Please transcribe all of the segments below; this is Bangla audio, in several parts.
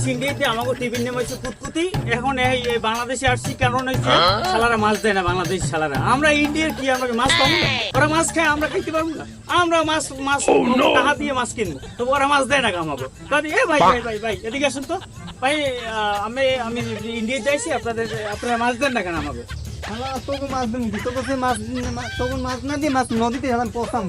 আমাকে টিফিন নেমে হচ্ছে কুতকুতি এখন এই বাংলাদেশে আসছি কারণ হচ্ছে শালারা মাছ দেয় না বাংলাদেশ শালারা আমরা ইন্ডিয়ার কি আমরা মাছ পাবো? ওরা মাছ খায় আমরা খাইতে পারব না। আমরা মাছ মাছ টাকা দিয়ে মাছ কিনবো। তো ওরা মাছ দেয় না কামাবো এ ভাই ভাই ভাই ভাই এদিকে আসুন তো। ভাই আমি আমি ইন্ডিয়া যাইছি আপনাদের আপনারা মাছ দেন না কেন আমাকে? শালা তোকে মাছ দিন তোকে সে মাছ তোকে মাছ না দিয়ে মাছ নদীতে হেলাম পোষাম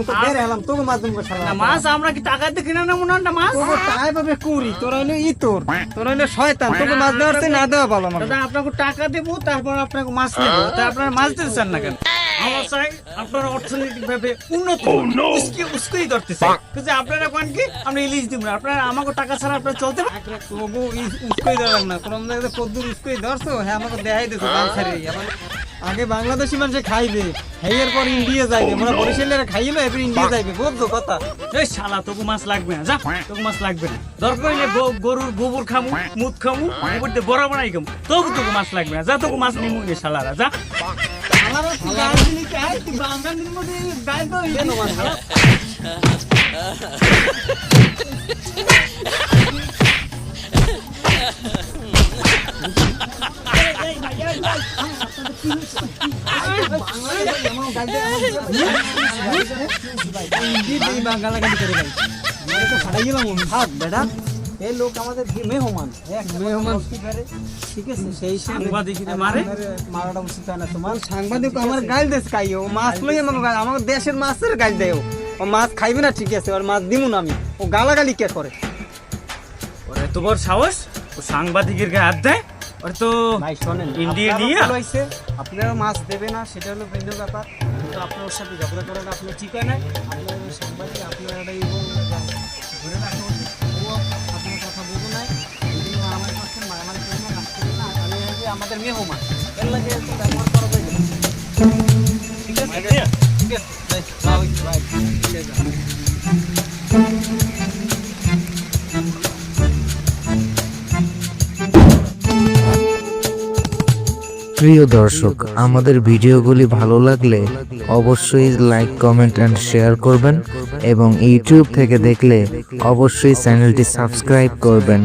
তো বের হেলাম তোকে মাছ দিন শালা না মাছ আমরা কি টাকা দিয়ে কিনে না না মাছ? তোকে তাই পাবে কুড়ি তোরা হইল ই তোর তোরা হইল শয়তান তোকে মাছ দেওয়ার না দেওয়া ভালো আমার দাদা আপনাকে টাকা দেবো তারপর আপনাকে মাছ নেব তা আপনারা মাছ দিতে চান না কেন? আমার চাই আপনারা অর্থনৈতিক ভাবে উন্নত উস্কে উস্কেই ধরতে চাই। কিন্তু আপনারা কোন কি? আমরা ইলিশ দিব না। আপনারা আমাকে টাকা ছাড়া আপনারা চলতে পারেন তবু উস্কই দেওয়ার না। কোন জায়গাতে কদ্দুর উস্কই ধরছো? হ্যাঁ আমাকে দেখাই এখন আগে বাংলাদেশি মানুষে খাইবে হেয়ের পর ইন্ডিয়া যাইবে মানে বরিশালের খাইলো এবার ইন্ডিয়া যাইবে বুঝছ কথা। এই শালা তোকে মাছ লাগবে না যা তোকে মাছ লাগবে না। দরকার হইলে গ- গরুর গোবর খামু মুদ খামু গোবর দিয়ে বড় বানাই খামু তবু তোকে মাছ লাগবে না যা তোকে মাছ নিমু গে শালারা যা। আমার এই লোক আমাদের মারে মারাটা তোমার সাংবাদিক আমার গাল দেশ খাইও মাছ লই আমার দেশের মাছের গাল দেয় ও। ও মাছ খাইবে না ঠিক আছে ওর মাছ দিমু না আমি ও গালাগালি কে করে ওর সাহস ও সাংবাদিকের গায়ে হাত দেয় ওর তো ভাই শোনেন ইন্ডিয়া? হয়েছে আপনারা মাছ দেবে না সেটা হলো ভিন্ন ব্যাপার। কিন্তু আপনার ওর সাথে ঝগড়া করাটা আপনার ঠিক হয় না আপনার সাংবাদিক আপনার ধরে রাখা ও আপনার কথা নাই এই আমার কাছে মারামারি করে না না আমি আমাদের মেহমান। এর লাগে ব্যবহার করা না। ঠিক আছে? ঠিক আছে। ভাই ঠিক আছে প্রিয় দর্শক আমাদের ভিডিওগুলি ভালো লাগলে অবশ্যই লাইক কমেন্ট অ্যান্ড শেয়ার করবেন এবং ইউটিউব থেকে দেখলে অবশ্যই চ্যানেলটি সাবস্ক্রাইব করবেন।